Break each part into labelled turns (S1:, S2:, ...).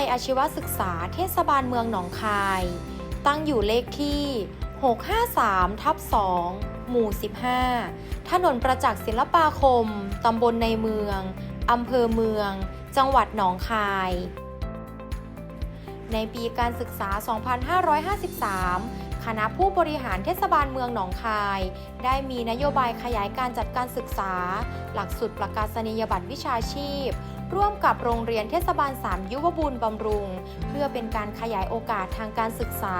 S1: ยาลัยอาชีวศึกษาเทศบาลเมืองหนองคาย ตั้งอยู่เลขที่ 653 ทับ 2 หมู่ 15 ถนนประจักษ์ศิลปาคม ตำบลในเมือง อำเภอเมือง จังหวัดหนองคาย ในปีการศึกษา 2553คณะผู้บริหารเทศบาลเมืองหนองคาย ได้มีนโยบายขยายการจัดการศึกษา หลักสูตรประกาศนียบัตรวิชาชีพ ร่วมกับโรงเรียนเทศบาล 3 ยุวบุญบำรุง เพื่อเป็นการขยายโอกาสทางการศึกษา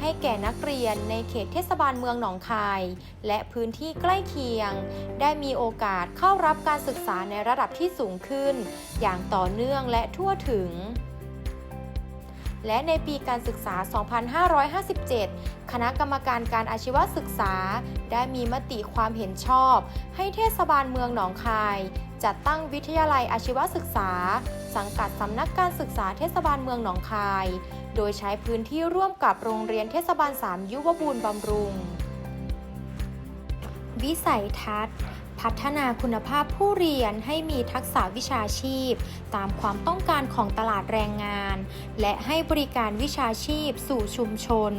S1: ให้แก่นักเรียนในเขตเทศบาลเมืองหนองคาย และพื้นที่ใกล้เคียง ได้มีโอกาสเข้ารับการศึกษาในระดับที่สูงขึ้น อย่างต่อเนื่องและทั่วถึงและในปีการศึกษา 2557 คณะกรรมการการอาชีวศึกษา ได้มีมติความเห็นชอบ ให้เทศบาลเมืองหนองคาย จัดตั้งวิทยาลัยอาชีวศึกษา สังกัดสำนักการศึกษาเทศบาลเมืองหนองคาย โดยใช้พื้นที่ร่วมกับโรงเรียนเทศบาล 3 ยุวบูรณ์บำรุง วิสัยทัศน์ พัฒนาคุณภาพผู้เรียนให้มีทักษะวิชาชีพ ตามความต้องการของตลาดแรงงาน และให้บริการวิชาชีพสู่ชุมชน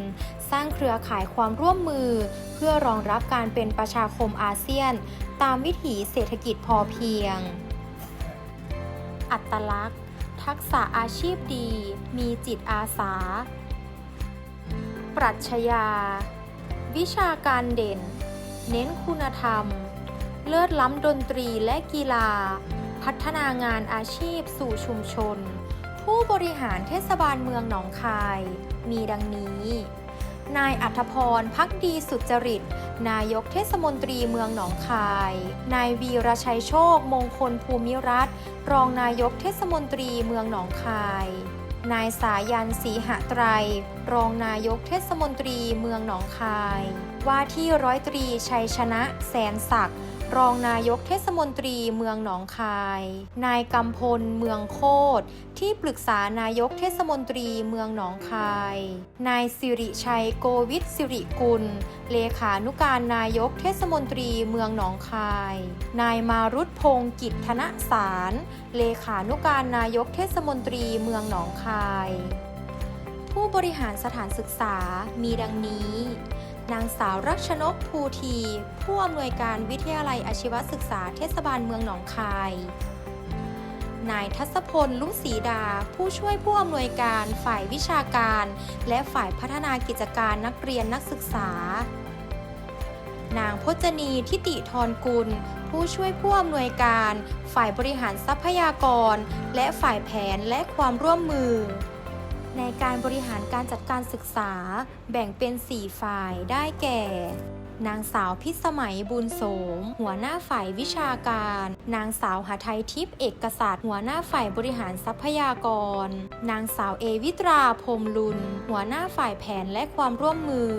S1: สร้างเครือข่ายความร่วมมือ เพื่อรองรับการเป็นประชาคมอาเซียน ตามวิถีเศรษฐกิจพอเพียง อัตลักษณ์ ทักษะอาชีพดี มีจิตอาสา ปรัชญาวิชาการเด่น เน้นคุณธรรม เลิศล้ำดนตรีและกีฬา พัฒนางานอาชีพสู่ชุมชน ผู้บริหารเทศบาลเมืองหนองคาย มีดังนี้ นายอัธพรพักดีสุจริต นายกเทศมนตรีเมืองหนองคาย นายวีรชัยโชค มงคลภูมิรัตน์รองนายกเทศมนตรีเมืองหนองคายนายสายันศรีหะไตร รองนายกเทศมนตรีเมืองหนองคาย ว่าที่ร้อยตรีชัยชนะแสนศักดิ์ รองนายกเทศมนตรีเมืองหนองคาย นายกำพลเมืองโคตรที่ปรึกษานายกเทศมนตรีเมืองหนองคาย นายสิริชัยโกวิทสิริกุล เลขานุการนายกเทศมนตรีเมืองหนองคาย นายมารุตพงศ์กิจธนสาร เลขานุการนายกเทศมนตรีเมืองหนองคาย ผู้บริหารสถานศึกษามีดังนี้ นางสาวรักชนกภูที ผู้อำนวยการวิทยาลัยอาชีวศึกษาเทศบาลเมืองหนองคาย นายทัศพลลุศรีดา ผู้ช่วยผู้อำนวยการฝ่ายวิชาการ และฝ่ายพัฒนากิจการนักเรียนนักศึกษา นางพจนีทิติธรกุล ผู้ช่วยผู้อำนวยการ ฝ่ายบริหารทรัพยากร และฝ่ายแผนและความร่วมมือ ในการบริหารการจัดการศึกษาแบ่งเป็น 4 ฝ่ายได้แก่ นางสาวพิสมัยบุญโสม หัวหน้าฝ่ายวิชาการ นางสาวหาไทยทิพย์เอกศาสตร์หัวหน้าฝ่ายบริหารทรัพยากร นางสาวเอวิตราพรมลุน หัวหน้าฝ่ายแผนและความร่วมมือ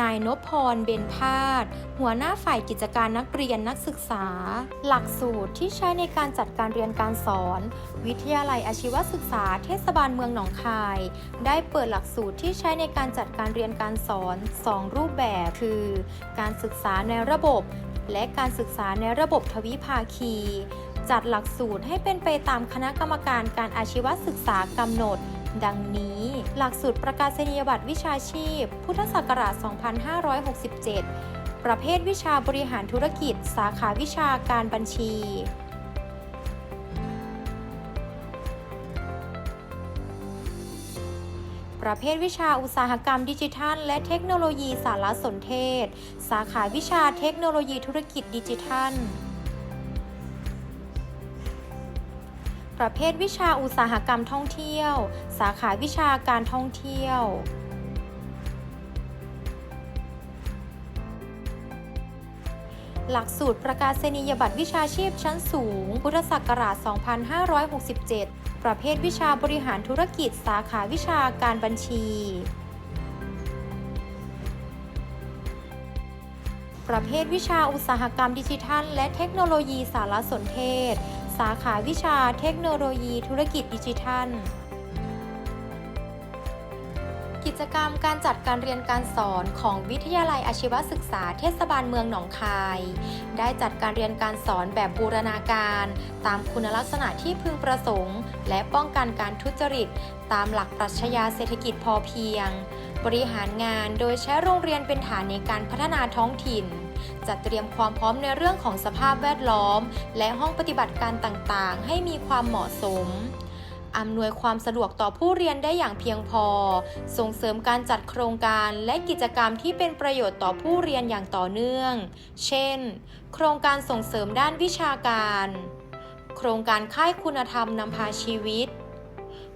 S1: นายนพพร เบนพาดหัวหน้าฝ่ายกิจการนักเรียนนักศึกษา หลักสูตรที่ใช้ในการจัดการเรียนการสอน วิทยาลัยอาชีวศึกษาเทศบาลเมืองหนองคาย ได้เปิดหลักสูตรที่ใช้ในการจัดการเรียนการสอน 2 รูปแบบคือ การศึกษาในระบบ และการศึกษาในระบบทวิภาคีจัดหลักสูตรให้เป็นไปตามคณะกรรมการการอาชีวศึกษากำหนด ดังนี้ หลักสูตรประกาศนียบัตรวิชาชีพ พุทธศักราช 2567 ประเภทวิชาบริหารธุรกิจ สาขาวิชาการบัญชีประเภทวิชาอุตสาหกรรมดิจิทัล และเทคโนโลยีสารสนเทศ สาขาวิชาเทคโนโลยีธุรกิจดิจิทัล ประเภทวิชาอุตสาหกรรมท่องเที่ยว สาขาวิชาการท่องเที่ยวหลักสูตรประกาศนียบัตรวิชาชีพชั้นสูง พุทธศักราช 2567 ประเภทวิชาบริหารธุรกิจสาขาวิชาการบัญชี ประเภทวิชาอุตสาหกรรมดิจิทัล และเทคโนโลยีสารสนเทศ สาขาวิชาเทคโนโลยีธุรกิจดิจิทัล กิจกรรมการจัดการเรียนการสอนของวิทยาลัยอาชีวศึกษาเทศบาลเมืองหนองคาย ได้จัดการเรียนการสอนแบบบูรณาการ ตามคุณลักษณะที่พึงประสงค์ และป้องกันการทุจริต ตามหลักปรัชญาเศรษฐกิจพอเพียง บริหารงานโดยใช้โรงเรียนเป็นฐานในการพัฒนาท้องถิ่น จัดเตรียมความพร้อมในเรื่องของสภาพแวดล้อม และห้องปฏิบัติการต่างๆ ให้มีความเหมาะสมอำนวยความสะดวกต่อผู้เรียนได้อย่างเพียงพอ ส่งเสริมการจัดโครงการและกิจกรรมที่เป็นประโยชน์ต่อผู้เรียนอย่างต่อเนื่อง เช่น โครงการส่งเสริมด้านวิชาการ โครงการค่ายคุณธรรมนำพาชีวิต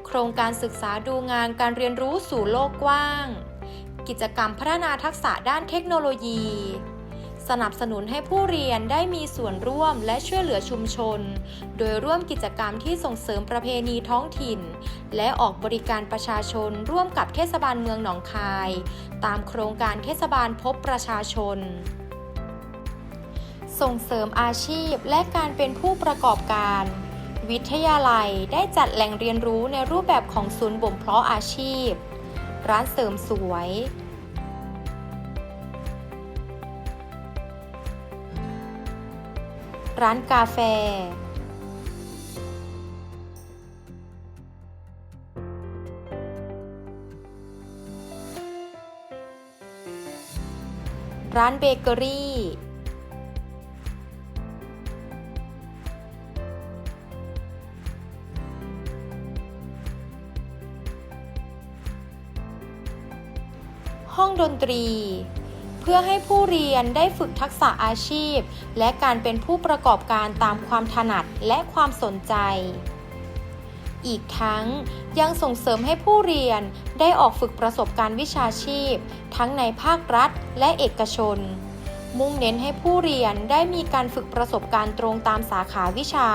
S1: โครงการศึกษาดูงานการเรียนรู้สู่โลกกว้าง กิจกรรมพัฒนาทักษะด้านเทคโนโลยี สนับสนุนให้ผู้เรียนได้มีส่วนร่วมและช่วยเหลือชุมชน โดยร่วมกิจกรรมที่ส่งเสริมประเพณีท้องถิ่น และออกบริการประชาชนร่วมกับเทศบาลเมืองหนองคาย ตามโครงการเทศบาลพบประชาชน ส่งเสริมอาชีพและการเป็นผู้ประกอบการ วิทยาลัยได้จัดแหล่งเรียนรู้ในรูปแบบของศูนย์บ่มเพาะอาชีพ ร้านเสริมสวย ร้านกาแฟ ร้านเบเกอรี่ ห้องดนตรี เพื่อให้ผู้เรียนได้ฝึกทักษะอาชีพ และการเป็นผู้ประกอบการตามความถนัดและความสนใจ อีกทั้งยังส่งเสริมให้ผู้เรียนได้ออกฝึกประสบการณ์วิชาชีพ ทั้งในภาครัฐและเอกชน มุ่งเน้นให้ผู้เรียนได้มีการฝึกประสบการณ์ตรงตามสาขาวิชา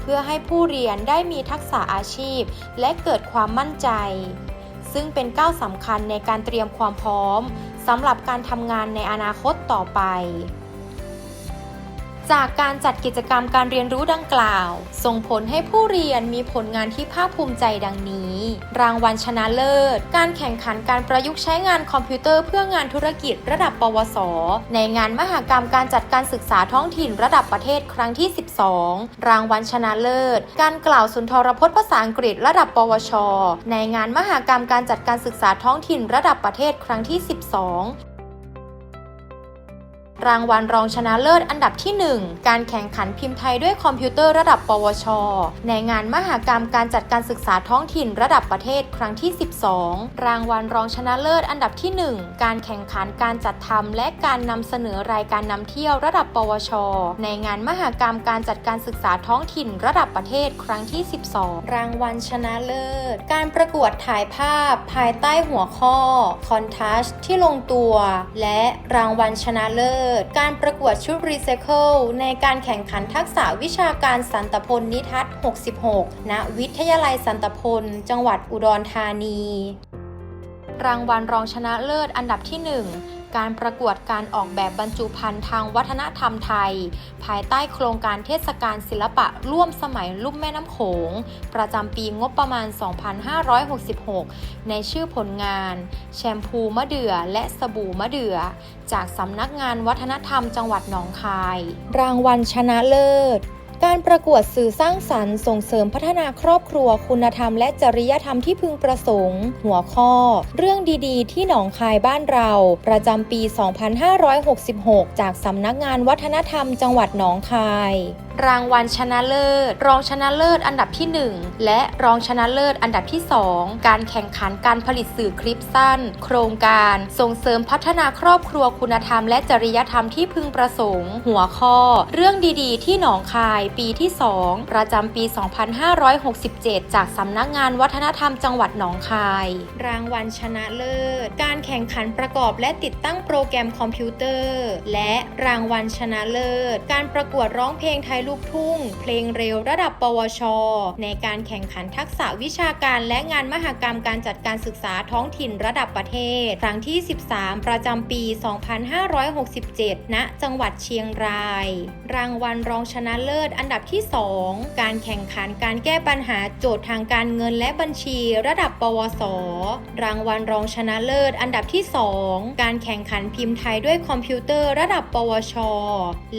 S1: เพื่อให้ผู้เรียนได้มีทักษะอาชีพ และเกิดความมั่นใจ ซึ่งเป็นก้าวสำคัญในการเตรียมความพร้อม สำหรับการทำงานในอนาคตต่อไป จากการจัดกิจกรรมการเรียนรู้ดังกล่าว ส่งผลให้ผู้เรียนมีผลงานที่ภาคภูมิใจดังนี้ รางวัลชนะเลิศ การแข่งขันการประยุกต์ใช้งานคอมพิวเตอร์เพื่องานธุรกิจระดับ ปวส ในงานมหกรรมการจัดการศึกษาท้องถิ่นระดับประเทศครั้งที่ 12 รางวัลชนะเลิศ การกล่าวสุนทรพจน์ภาษาอังกฤษระดับ ปวช ในงานมหกรรมการจัดการศึกษาท้องถิ่นระดับประเทศครั้งที่ 12 รางวัลรองชนะเลิศอันดับที่ 1 การแข่งขันพิมพ์ไทยด้วยคอมพิวเตอร์ระดับ ปวช ในงานมหากรรมการจัดการศึกษาท้องถิ่นระดับประเทศครั้งที่ 12 รางวัลรองชนะเลิศอันดับที่ 1 การแข่งขันการจัดทำและการนำเสนอรายการนำเที่ยวระดับ ปวช ในงานมหากรรมการจัดการศึกษาท้องถิ่นระดับประเทศครั้งที่ 12 รางวัลชนะเลิศ การประกวดถ่ายภาพ ภายใต้หัวข้อคอนทัสที่ลงตัว และรางวัลชนะเลิศการประกวดชุดรีไซเคิลในการแข่งขันทักษะวิชาการสันตพลนิทัศน์ 66 ณ วิทยาลัยสันตพล จังหวัดอุดรธานี รางวัลรองชนะเลิศอันดับที่ 1 การประกวดการออกแบบบรรจุภัณฑ์ทางวัฒนธรรมไทย ภายใต้โครงการเทศกาลศิลปะร่วมสมัยลุ่มแม่น้ำโขง ประจำปีงบประมาณ 2566 ในชื่อผลงาน แชมพูมะเดื่อและสบู่มะเดื่อ จากสำนักงานวัฒนธรรมจังหวัดหนองคาย รางวัลชนะเลิศ การประกวดสื่อสร้างสรรค์ส่งเสริมพัฒนาครอบครัวคุณธรรม และจริยธรรมที่พึงประสงค์ หัวข้อ เรื่องดีๆ ที่หนองคายบ้านเรา ประจำปี 2566 จากสำนักงานวัฒนธรรมจังหวัดหนองคาย รางวัลชนะเลิศ รองชนะเลิศอันดับที่ 1 และรองชนะเลิศอันดับที่ 2 การแข่งขันการผลิตสื่อคลิปสั้น โครงการ ส่งเสริมพัฒนาครอบครัวคุณธรรม และจริยธรรมที่พึงประสงค์ หัวข้อ เรื่องดีๆ ที่หนองคายปีที่ 2 ประจำปี 2567 จากสำนักงานวัฒนธรรมจังหวัดหนองคาย รางวัลชนะเลิศ การแข่งขันประกอบและติดตั้งโปรแกรมคอมพิวเตอร์ และรางวัลชนะเลิศ การประกวดร้องเพลงไทยลูกทุ่ง เพลงเร็วระดับ ปวช ในการแข่งขันทักษะวิชาการและงานมหกรรมการจัดการศึกษาท้องถิ่นระดับประเทศ ครั้งที่ 13 ประจำปี 2567 ณ จังหวัดเชียงราย รางวัลรองชนะเลิศอันดับที่ 2 การแข่งขันการแก้ปัญหาโจทย์ทางการเงินและบัญชี ระดับ ปวส รางวัลรองชนะเลิศ อันดับที่ 2 การแข่งขันพิมพ์ไทยด้วยคอมพิวเตอร์ระดับ ปวช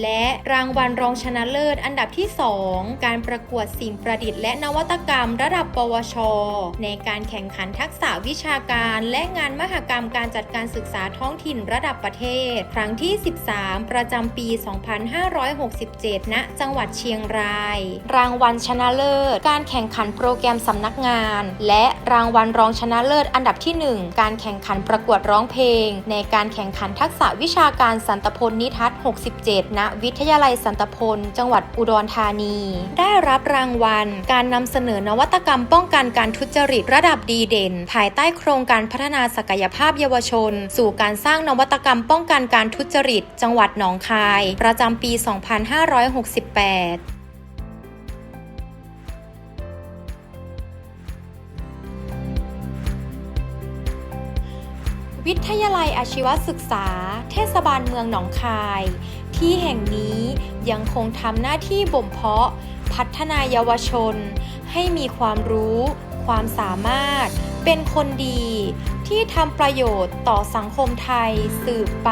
S1: และรางวัลรองชนะเลิศ อันดับที่ 2 การประกวดสิ่งประดิษฐ์และนวัตกรรม ระดับ ปวช ในการแข่งขันทักษะวิชาการ และงานมหกรรมการจัดการศึกษาท้องถิ่นระดับประเทศ ครั้งที่ 13 ประจำปี 2567 ณ จังหวัดเชียงราย รางวัลชนะเลิศ การแข่งขันโปรแกรมสำนักงาน และรางวัลรองชนะเลิศอันดับที่ 1 การแข่งขันประกวดร้องเพลง ในการแข่งขันทักษะวิชาการสันตพลนิทัศน์67 ณ วิทยาลัยสันตพล จังหวัดอุดรธานี ได้รับรางวัล การนำเสนอนวัตกรรมป้องกันการทุจริตระดับดีเด่น ภายใต้โครงการพัฒนาศักยภาพเยาวชน สู่การสร้างนวัตกรรมป้องกันการทุจริต จังหวัดหนองคาย ประจำปี 2568 วิทยาลัยอาชีวศึกษา เทศบาลเมืองหนองคาย ที่แห่งนี้ยังคงทำหน้าที่บ่มเพาะ พัฒนายเยาวชน ให้มีความรู้ ความสามารถ เป็นคนดี ที่ทำประโยชน์ต่อสังคมไทยสืบไป